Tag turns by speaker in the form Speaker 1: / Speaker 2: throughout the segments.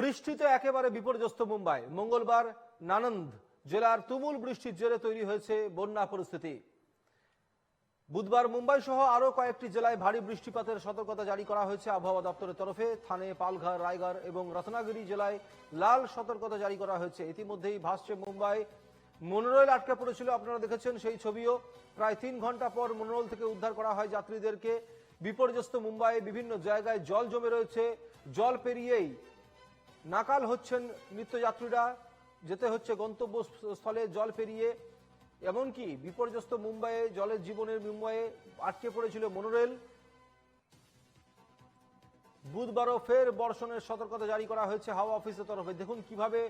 Speaker 1: বৃষ্টিতে একেবারে বিপর্যস্ত মুম্বাই। মঙ্গলবার নানন্দ জেলার তুমুল বৃষ্টির জেরে তৈরি হয়েছে বন্যা পরিস্থিতি। বুধবার মুম্বাই সহ আরও কয়েকটি জেলায় ভারী বৃষ্টিপাতের সতর্কতা জারি করা হয়েছে আবহাওয়া দপ্তরের তরফে। থানে পালঘর, রায়গড় এবং রত্নাগিরি জেলায় লাল সতর্কতা জারি করা হয়েছে। ইতিমধ্যেই ভাসছে মুম্বাই। মনোরেল আটকে পড়েছিল, আপনারা দেখেছেন সেই ছবিও। প্রায় তিন ঘণ্টা পর মনোরেল থেকে উদ্ধার করা হয় যাত্রীদেরকে। বিপর্যস্ত মুম্বাই বিভিন্ন জায়গায় জল জমে রয়েছে। জল পেরিয়েই নাকাল হচ্ছেন নিত্যযাত্রীরা, যেতে হচ্ছে গন্তব্যস্থলে জল পেরিয়ে, এমনকি বিপর্যস্ত মুম্বাইয়ে, জলের জীবনের মুম্বাইয়ে আটকে পড়েছিল মনোরেল বুধবারও ফের বর্ষণের সতর্কতা জারি করা হয়েছে হাওয়া অফিসের তরফে। দেখুন কীভাবে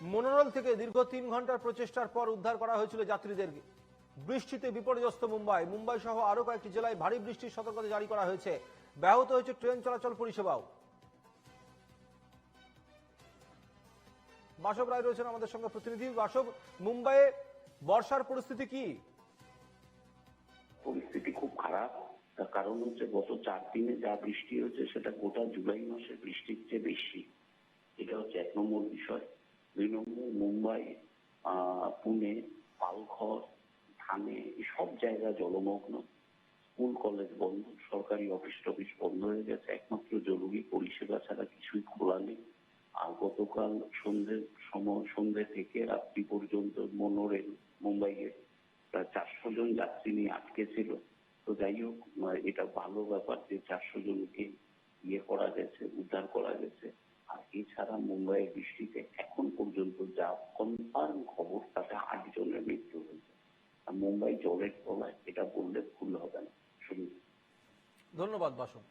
Speaker 1: মনোরেল থেকে দীর্ঘ তিন ঘণ্টার প্রচেষ্টার পর উদ্ধার করা হয়েছিল যাত্রীদেরকে বৃষ্টিতে বিপর্যস্ত মুম্বাই। মুম্বাই সহ আরও কয়েকটি জেলায় ভারী বৃষ্টির সতর্কতা জারি করা হয়েছে। ব্যাহত হয়েছে ট্রেন চলাচল পরিষেবাও। বাসব রায় রয়েছেন আমাদের সঙ্গে প্রতিনিধি। বাসব মুম্বাইয়ে বর্ষার পরিস্থিতি কি?
Speaker 2: পরিস্থিতি খুব খারাপ। তার কারণ হচ্ছে গত চার দিনে যা বৃষ্টি হয়েছে, সেটা গোটা জুলাই মাসে বৃষ্টির চেয়ে বেশি। এটা হচ্ছে এক নম্বর বিষয়। দুই নম্বর, মুম্বাই পুনে, পালঘর, থানে সব জায়গা জলমগ্ন। স্কুল, কলেজ বন্ধ, সরকারি অফিস টফিস বন্ধ হয়ে গেছে। একমাত্র জরুরি পরিষেবা ছাড়া গতকাল সন্ধ্যে সময়, সন্ধ্যে থেকে রাত্রি পর্যন্ত মনোরেল মুম্বাইয়ে প্রায় চারশো জন যাত্রী নিয়ে আটকে ছিল। তো যাই হোক এটা ভালো ব্যাপার যে চারশো জনকে ইয়ে করা গেছে, উদ্ধার করা গেছে। আর এছাড়া মুম্বাইয়ের বৃষ্টিতে এখন পর্যন্ত যা কনফার্ম খবর, তাতে আট জনের মৃত্যু হয়েছে। আর মুম্বাই জলের তলায় এটা বললে ভুল হবে না। শুধু
Speaker 1: ধন্যবাদ বাসব